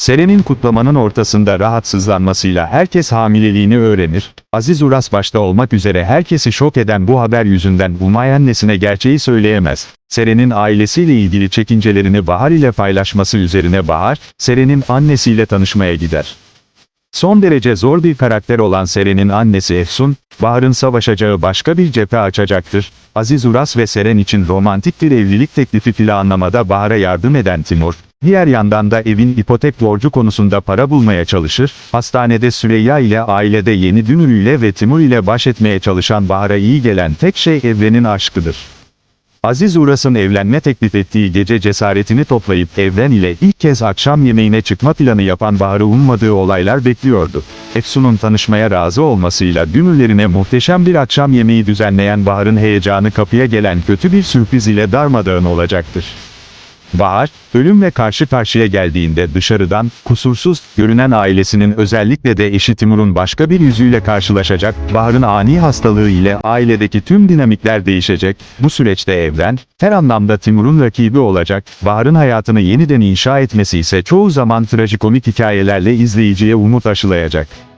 Seren'in kutlamanın ortasında rahatsızlanmasıyla herkes hamileliğini öğrenir. Aziz Uras başta olmak üzere herkesi şok eden bu haber yüzünden Umay annesine gerçeği söyleyemez. Seren'in ailesiyle ilgili çekincelerini Bahar ile paylaşması üzerine Bahar, Seren'in annesiyle tanışmaya gider. Son derece zor bir karakter olan Seren'in annesi Efsun, Bahar'ın savaşacağı başka bir cephe açacaktır. Aziz Uras ve Seren için romantik bir evlilik teklifi planlamada Bahar'a yardım eden Timur, diğer yandan da evin ipotek borcu konusunda para bulmaya çalışır, hastanede Süreyya ile ailede yeni dünürüyle ve Timur ile baş etmeye çalışan Bahar'a iyi gelen tek şey Evren'in aşkıdır. Aziz Uras'ın evlenme teklif ettiği gece cesaretini toplayıp Evren ile ilk kez akşam yemeğine çıkma planı yapan Bahar'ı ummadığı olaylar bekliyordu. Efsun'un tanışmaya razı olmasıyla dünürlerine muhteşem bir akşam yemeği düzenleyen Bahar'ın heyecanı kapıya gelen kötü bir sürpriz ile darmadağın olacaktır. Bahar, ölümle karşı karşıya geldiğinde dışarıdan, kusursuz, görünen ailesinin özellikle de eşi Timur'un başka bir yüzüyle karşılaşacak, Bahar'ın ani hastalığı ile ailedeki tüm dinamikler değişecek, bu süreçte evren, her anlamda Timur'un rakibi olacak, Bahar'ın hayatını yeniden inşa etmesi ise çoğu zaman trajikomik hikayelerle izleyiciye umut aşılayacak.